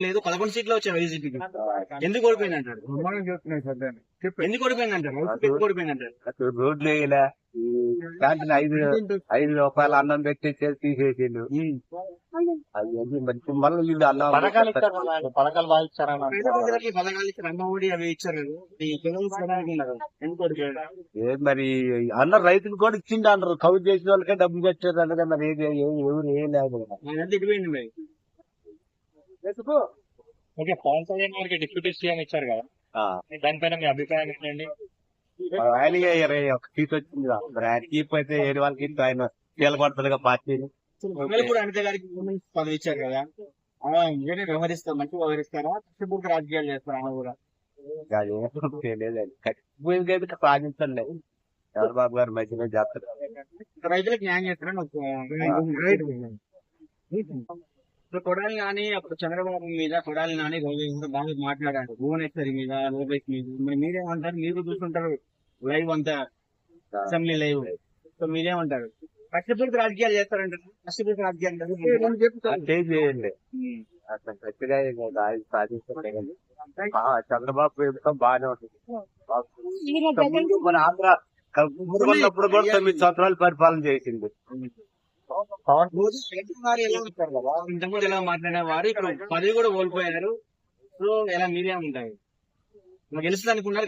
లేదు పదకొండు సీట్లు వచ్చాయి వైసీపీకి ఎందుకు ఓడిపోయింది అంటారు ఎందుకు ఓడిపోయింది అంటారు ఎందుకు ఓడిపోయింది అంటారు రోడ్లు వేయలే క్యాంటీన్ ఐదు ఐదు రూపాయలు అన్నం పెట్టి చేసి తీసేసిండు. అది అది మంచి మళ్ళీ వీళ్ళు అన్నం పథకాలు ఇచ్చారు పథకాలు బాగా ప్రజలకి పథకాలు ఇచ్చారు అమ్మ ఒడి అవి ఇచ్చారు. మరి అన్న రైతులు కూడా ఇచ్చిండు అన్నారు. కౌలు చేసిన వాళ్ళకే డబ్బులు పెట్టారు అనగా మరి ఏది ఏ- ఎవరు ఏం లేదు ఆయన ఎంత ఇటుపోయింది మరి ఓకే పవన్ కళ్యాణ్ గారికి డిప్యూటీ సీఎం ఇచ్చారు కదా. ఆ. దానిపైన మీ అభిప్రాయం ఏంటండి? ఆయనగా ఇరవై ఒక సీట్ వచ్చింది ఆయన కీప్ అయితే ఏడు వాళ్ళకి ఆయన నిలబడుతుందిగా పార్టీని. కూడా అనిత గారికి పదవి ఇచ్చారు కదా ఇంకేనే వ్యవహరిస్తారు మంచిగా వ్యవహరిస్తారా? కష్టపూర్తి రాజకీయాలు చేస్తారు ఆమె కూడా? తెలియదు సాధించండి చంద్రబాబు గారు మంచిగా చేస్తారు రైతులకు న్యాయం చేస్తారని ఇప్పుడు కొడాలి నాని అప్పుడు చంద్రబాబు మీద కొడాలి నాని రోజు కూడా బాగా మాట్లాడారు. భువనేశ్వరి మీద లోకేష్ మీద. మరి మీరేమంటారు? మీరు చూస్తుంటారు లైవ్ అంతా. Assembly live. సో మీరేమంటారు? కష్టపూర్తి రాజకీయాలు చేస్తారంటారు. కష్టపూర్తి రాజకీయాలు చేయండి. అసలు గట్టిగా. ఆయన చంద్రబాబు ప్రభుత్వం బాగానే ఉంటుంది మన ఆంధ్ర ఉన్నప్పుడు కూడా తొమ్మిది సంవత్సరాలు పరిపాలన చేసింది రోజు గారు ఎలా ఉంటారు కదా? ఇంతకుముందు ఎలా మాట్లాడే వారు ఇక్కడ పదవి కూడా కోల్పోయారు. సో ఎలా మీరే ఉంటాయి? గెలుస్తుంది అనుకున్నారు